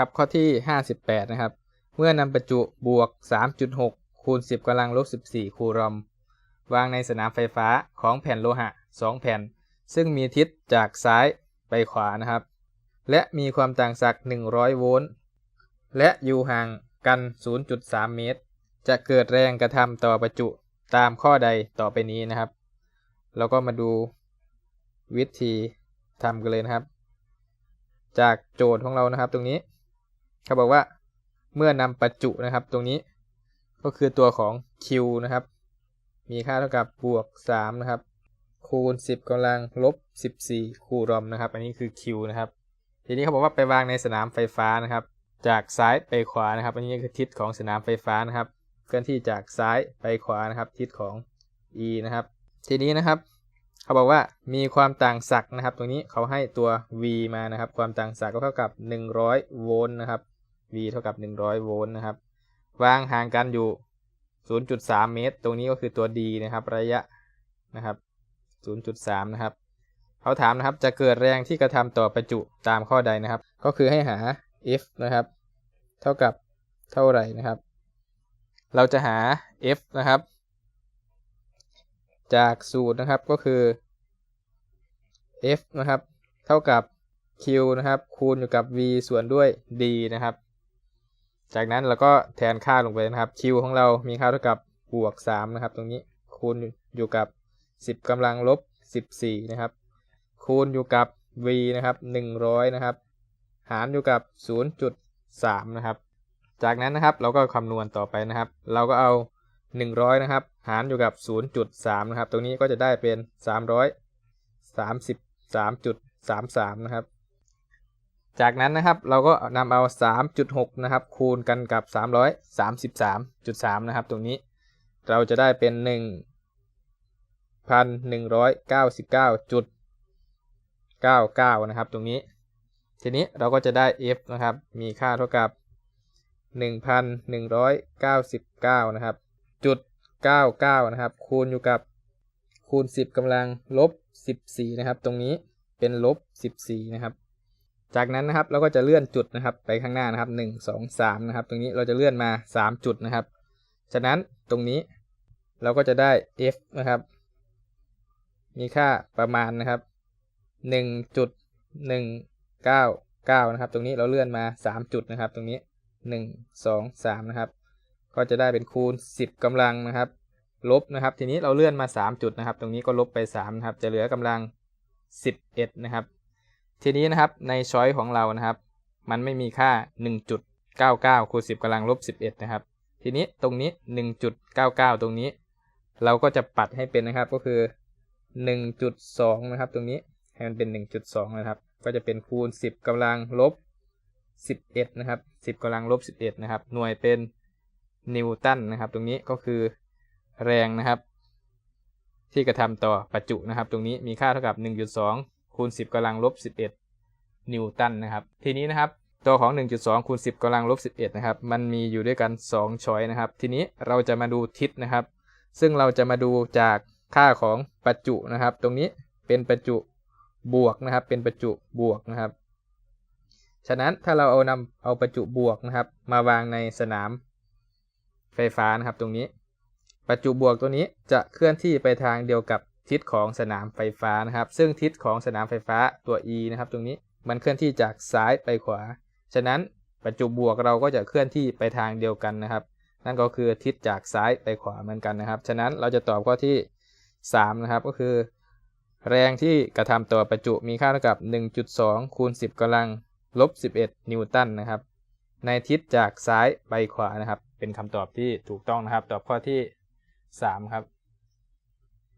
ครับข้อที่ 58 นะครับ เมื่อนำประจุบวก 3.6 คูณ 10กำลังลบ 14 คูลอม วางในสนามไฟฟ้าของแผ่นโลหะ 2 แผ่น ซึ่งมีทิศจากซ้ายไปขวานะครับ และมีความต่างศักย์100 โวลต์ และอยู่ห่างกัน 0.3 เมตร จะเกิดแรงกระทำต่อประจุตามข้อใดต่อไปนี้นะครับ เราก็มาดูวิธีทำกันเลยนะครับ จากโจทย์ของเรานะครับตรงนี้ เขาบอกว่าเมื่อนำประจุนะครับตรงนี้ก็คือตัวของ Q นะครับ มีค่าเท่ากับบวก 3 นะครับ คูณ 10กำลังลบ 14 คูลอมนะครับ อันนี้คือ Q นะครับ ทีนี้เขาบอกว่าไปวางในสนามไฟฟ้านะครับ จากซ้ายไปขวานะครับ อันนี้คือทิศของสนามไฟฟ้านะครับ เคลื่อนที่จากซ้ายไปขวานะครับ ทิศของ E นะครับ ทีนี้นะครับ เขาบอกว่ามีความต่างศักย์นะครับ ตรงนี้เขาให้ตัว V มานะครับ ความต่างศักย์ก็เท่ากับ 100 โวลต์นะครับ V เท่ากับ 100 โวลต์นะครับ วางห่างกันอยู่ 0.3 เมตร ตรงนี้ก็คือตัว D นะครับ ระยะนะครับ 0.3 นะครับ เขาถามนะครับ จะเกิดแรงที่กระทำต่อประจุตามข้อใดนะครับ ก็คือให้หา F นะครับ เท่ากับเท่าไหร่นะครับ เราจะหา F นะครับ จากสูตรนะครับก็คือ F นะครับ เท่ากับ Q นะครับ คูณอยู่กับ V ส่วนด้วย D นะครับ จากนั้นเราก็แทนค่าลงไปนะครับ Q ของเรามีค่าเท่ากับบวก 3 นะครับ ตรงนี้คูณอยู่กับ 10กำลังลบ 14 นะครับ คูณอยู่กับ V นะครับ 100 นะครับ หารอยู่กับ 0.3 นะครับ จากนั้นนะครับเราก็คำนวณต่อไปนะครับ เราก็เอา 100 นะครับ หารอยู่กับ 0.3 นะครับ ตรงนี้ก็จะได้เป็น 333.33 นะครับ จากนั้นนะครับเราก็นำเอา 3.6 นะครับ คูณกันกับ 333.3 นะครับ ตรงนี้เราจะได้เป็น 1,199.99 นะครับ ตรงนี้ ทีนี้เราก็จะได้ f นะครับ มีค่าเท่ากับ 1,199 นะครับ จุด99นะครับ คูณอยู่กับคูณ10กำลังลบ14นะครับ ตรงนี้เป็นลบ14นะครับ จากนั้นนะครับเราก็จะเลื่อนจุดนะครับ ไปข้างหน้านะครับ1 2 3นะครับ ตรงนี้เราจะเลื่อนมา3จุดนะครับ ฉะนั้นตรงนี้เราก็จะได้ f นะครับ มีค่าประมาณนะครับ1.199นะครับ ตรงนี้เราเลื่อนมา3จุดนะครับ ตรงนี้1 2 3นะครับ ก็จะได้เป็นคูณ 10กำลังนะครับ ลบนะครับ ทีนี้เราเลื่อนมา 3 จุดนะครับ ตรงนี้ก็ลบไป3นะครับ จะเหลือกำลัง 11 นะครับ ทีนี้นะครับในช้อยของเรานะครับ มันไม่มีค่า 1.99 คูณ 10กำลังลบ 11 นะครับ ทีนี้ตรงนี้ 1.99 ตรงนี้ เราก็จะปัดให้เป็นนะครับก็คือ 1.2 นะครับ ตรงนี้ให้มันเป็น 1.2 นะครับ ก็จะเป็นคูณ 10กำลังลบ 11 นะครับ 10กำลังลบ 11 นะครับ หน่วยเป็น นิวตันนะครับตรงนี้ก็คือแรงนะครับ ที่กระทำต่อประจุนะครับ ตรงนี้มีค่าเท่ากับ 1.2คูณ10กำลังลบ 11 นิวตันนะครับ ทีนี้นะครับตัวของ 1.2คูณ10กำลังลบ 11 นะครับ มันมีอยู่ด้วยกัน 2 ช้อยนะครับ ทีนี้เราจะมาดูทิศนะครับ ซึ่งเราจะมาดูจากค่าของประจุนะครับ ตรงนี้เป็นประจุบวกนะครับ เป็นประจุบวกนะครับ ฉะนั้นถ้าเราเอานำเอาประจุบวกนะครับ มาวางในสนาม ไฟฟ้านะครับตรงนี้ ประจุบวกตัวนี้จะเคลื่อนที่ไปทางเดียวกับทิศของสนามไฟฟ้านะครับ ซึ่งทิศของสนามไฟฟ้าตัว E นะครับตรงนี้มันเคลื่อนที่จากซ้ายไปขวา ฉะนั้นประจุบวกเราก็จะเคลื่อนที่ไปทางเดียวกันนะครับ นั่นก็คือทิศจากซ้ายไปขวาเหมือนกันนะครับ ฉะนั้นเราจะตอบข้อที่ 3 นะครับก็คือ แรงที่กระทำต่อประจุมีค่าเท่ากับ 1.2 คูณ 10กำลังลบ 11 นิวตันนะครับ ในทิศจากซ้ายไปขวานะครับ เป็นคำตอบที่ถูกต้องนะครับ ตอบข้อที่ 3 ครับ